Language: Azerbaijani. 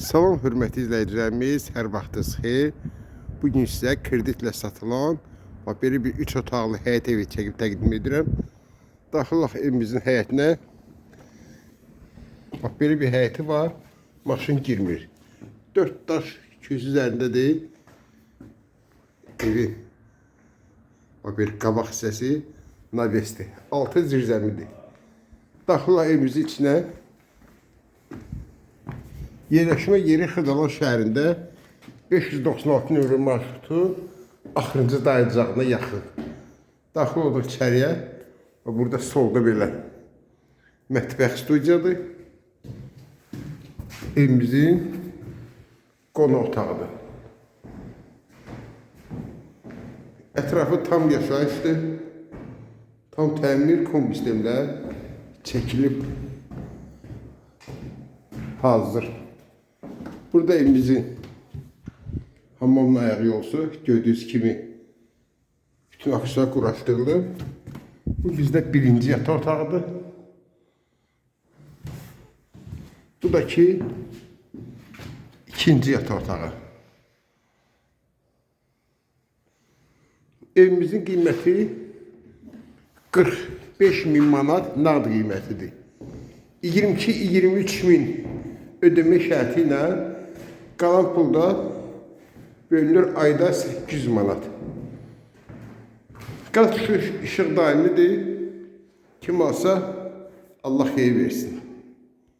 Salam hörmətli izləyicilərimiz, hər vaxtınız xeyir. Bu gün sizə kreditlə satılan bax belə bir 3 otaqlı həyət evi çəkib təqdim edirəm. Daxilıq evimizin həyətinə bax belə bir həyəti var. Maşın girmir. 4 daş 200 üzərində deyil. Evi bax bir qabaq hissəsi navesti. Altı zirzəmidir. Daxilıq evimizin içinə Yerləşmə yeri Xırdalan şəhərində 596 nömrə marşrutu axırıncı dayacağına yaxın. Daxil olduq içəriyə. Və Burada solda belə mətbəx studiyadır. Evimizin qonaq otağıdır. Ətrafı tam yaşayışdır. Tam təmir kombi sistemlə çəkilib hazır. Burada evimizin hamamın ayağı yolsu gördüğünüz kimi bütün aksesuar quraşdırılıb. Bu bizdə birinci yataq otağıdır. Bu da ki ikinci yataq otağı. Evimizin qiyməti 45 min manat nağd qiymətidir. 22-23 min ödəmə şərti ilə Kalan pul da bölünür ayda 800 manat. Dikkat şu işıq daimi. Kim alsa Allah xeyir versin.